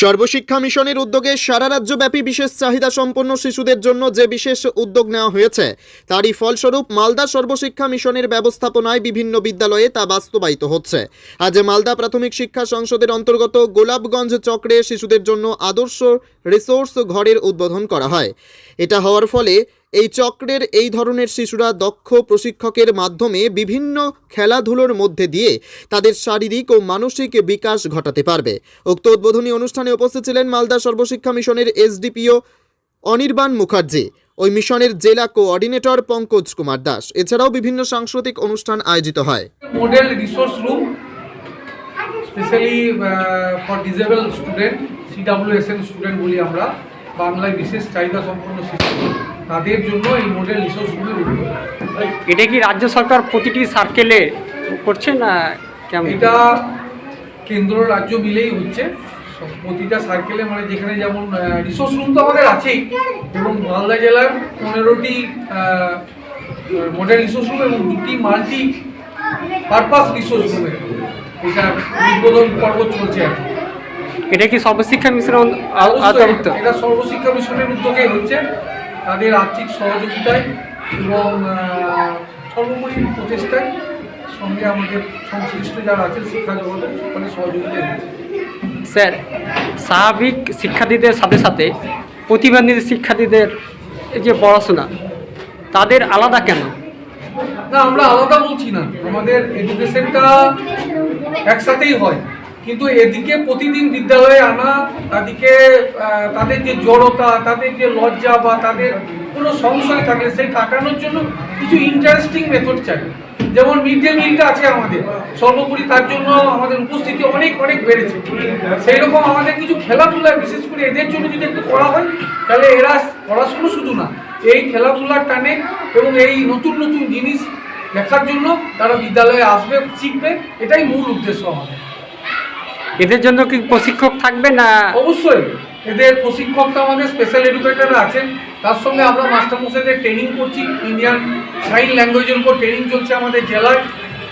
সর্বশিক্ষা মিশনের উদ্যোগে সারা রাজ্যব্যাপী বিশেষ চাহিদা সম্পন্ন শিশুদের জন্য যে বিশেষ উদ্যোগ নেওয়া হয়েছে, তারই ফলস্বরূপ মালদা সর্বশিক্ষা মিশনের ব্যবস্থাপনায় বিভিন্ন বিদ্যালয়ে তা বাস্তবায়িত হচ্ছে। আজ মালদা প্রাথমিক শিক্ষা সংসদের অন্তর্গত গোলাপগঞ্জ চক্রে শিশুদের জন্য আদর্শ রিসোর্স ঘরের উদ্বোধন করা হয়। এটা হওয়ার ফলে এই চক্রের এই ধরনের শিশুরা দক্ষ প্রশিক্ষকের মাধ্যমে বিভিন্ন খেলাধুলোর মধ্যে দিয়ে তাদের শারীরিক ও মানসিক বিকাশ ঘটাতে পারবে। উক্ত উদ্বোধনী অনুষ্ঠানে উপস্থিত ছিলেন মালদা সর্বশিক্ষা মিশনের এসডিপিও অনির্বাণ মুখার্জি, ওই মিশনের জেলা কোঅর্ডিনেটর পঙ্কজ কুমার দাস। এছাড়াও বিভিন্ন সাংস্কৃতিক অনুষ্ঠান আয়োজিত হয়। Model resource room specially for disable student CWSN student বলি আমরা, বাংলায় বিশেষ চাহিদা সম্পন্ন শিশু তাদের জন্য এই মডেল রিসোর্স রুমের এটা কি রাজ্য সরকার প্রতিটি সার্কেলে করছে না কেমন? এটা কেন্দ্র রাজ্য মিলেই হচ্ছে। প্রতিটা সার্কেলে মানে যেখানে যেমন রিসোর্স রুম তো আমাদের আছেই। এবং মালদা জেলার পনেরোটি মডেল রিসোর্স রুম এবং দুটি মাল্টি পারপাস রিসোর্স রুমের এটা উদ্বোধন পর্ব চলছে আর। এটা কি সর্বশিক্ষা মিশনের আ- এটা সর্বশিক্ষা মিশনের উদ্যোগে হচ্ছে। তাদের আর্থিক সহযোগিতায় এবং সর্বোপরি প্রচেষ্টায় সঙ্গে আমাদের সংশ্লিষ্ট যারা আছেন শিক্ষা জগতের সকলের সহযোগিতা স্যার স্বাভাবিক শিক্ষার্থীদের সাথে সাথে প্রতিবন্ধী শিক্ষার্থীদের যে পড়াশোনা তাদের আলাদা কেন? না আমরা আলাদা বলছি না। আমাদের এডুকেশনটা একসাথেই হয়। কিন্তু এদিকে প্রতিদিন বিদ্যালয়ে আনা, তাদেরকে তাদের যে জড়তা, তাদের যে লজ্জা বা তাদের কোনো সংশয় থাকলে সেই কাটানোর জন্য কিছু ইন্টারেস্টিং মেথড চাই। যেমন মিড ডে মিলটা আছে আমাদের, সর্বোপরি তার জন্য আমাদের উপস্থিতি অনেক অনেক বেড়েছে। সেই রকম আমাদের কিছু খেলাধুলা, বিশেষ করে এদের জন্য যদি একটু করা হয়, তাহলে এরা পড়াশুনো শুধু না, এই খেলাধুলার টানে এবং এই নতুন নতুন জিনিস দেখার জন্য তারা বিদ্যালয়ে আসবে, শিখবে, এটাই মূল উদ্দেশ্য আমাদের। এদের জন্য কি প্রশিক্ষক থাকবে না? অবশ্যই। এদের প্রশিক্ষক তো আমাদের স্পেশাল এডুকেটররা আছেন। তার সঙ্গে আমরা মাস্টারমশাইদের ট্রেনিং করছি। ইন্ডিয়ান সাইন ল্যাঙ্গুয়েজের উপর ট্রেনিং চলছে আমাদের জেলায়।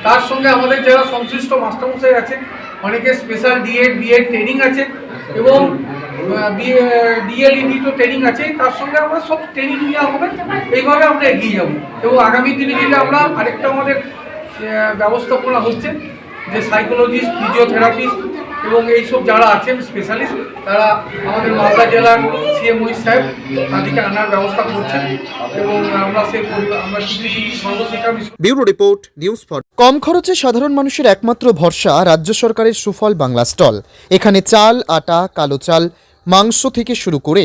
তার সঙ্গে আমাদের যারা সংশ্লিষ্ট মাস্টারমশাই আছেন, অনেকে স্পেশাল ডিএড বিএড ট্রেনিং আছে এবং ডিএলইডি তো ট্রেনিং আছে। তার সঙ্গে আমরা সব ট্রেনিং নেওয়া হবে। এইভাবে আমরা এগিয়ে যাব। এবং আগামী দিনে যেটা আমরা আরেকটা আমাদের ব্যবস্থাপনা হচ্ছে যে সাইকোলজিস্ট ফিজিওথেরাপিস্ট এবং এইসব যারা আছেন স্পেশালিস্ট তারা আমাদের মালদা জেলার সিএম ওই সাহেব, তাদেরকে আনার ব্যবস্থা করছেন এবং আমরা সেই আমরা Sarvashiksha bureau report, news for কম খরচে সাধারণ মানুষের একমাত্র ভরসা রাজ্য সরকারের সুফল বাংলা স্টল। এখানে চাল, আটা, কালো চাল, মাংস থেকে শুরু করে